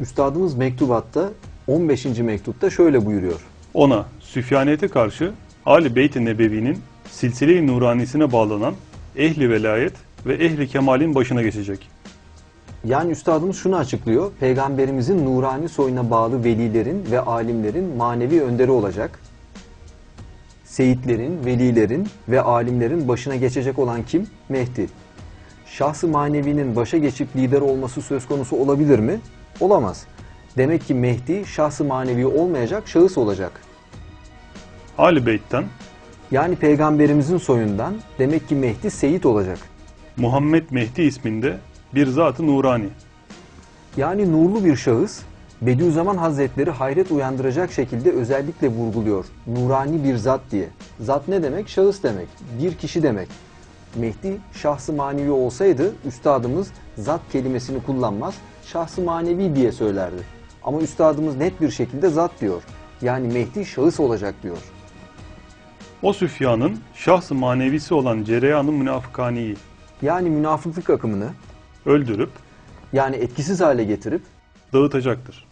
Üstadımız mektubatta 15. mektupta şöyle buyuruyor. Ona Süfyaniyete karşı Ali Beyt-i Nebevi'nin silsile-i nuranisine bağlanan ehli velayet ve ehli kemalin başına geçecek. Yani üstadımız şunu açıklıyor. Peygamberimizin nurani soyuna bağlı velilerin ve alimlerin manevi önderi olacak. Seyitlerin, velilerin ve alimlerin başına geçecek olan kim? Mehdi. Şahsı manevinin başa geçip lider olması söz konusu olabilir mi? Olamaz. Demek ki Mehdi şahsı manevi olmayacak şahıs olacak. Ali Beyt'ten Yani peygamberimizin soyundan demek ki Mehdi seyit olacak. Muhammed Mehdi isminde bir zat-ı nurani. Yani nurlu bir şahıs Bediüzzaman Hazretleri hayret uyandıracak şekilde özellikle vurguluyor. Nurani bir zat diye. Zat ne demek? Şahıs demek. Bir kişi demek. Mehdi şahsı manevi olsaydı üstadımız zat kelimesini kullanmaz, şahsı manevi diye söylerdi. Ama üstadımız net bir şekilde zat diyor. Yani Mehdi şahıs olacak diyor. O Süfyan'ın şahs-ı manevisi olan cereyanı münafıkaniyi Yani münafıklık akımını öldürüp yani etkisiz hale getirip dağıtacaktır.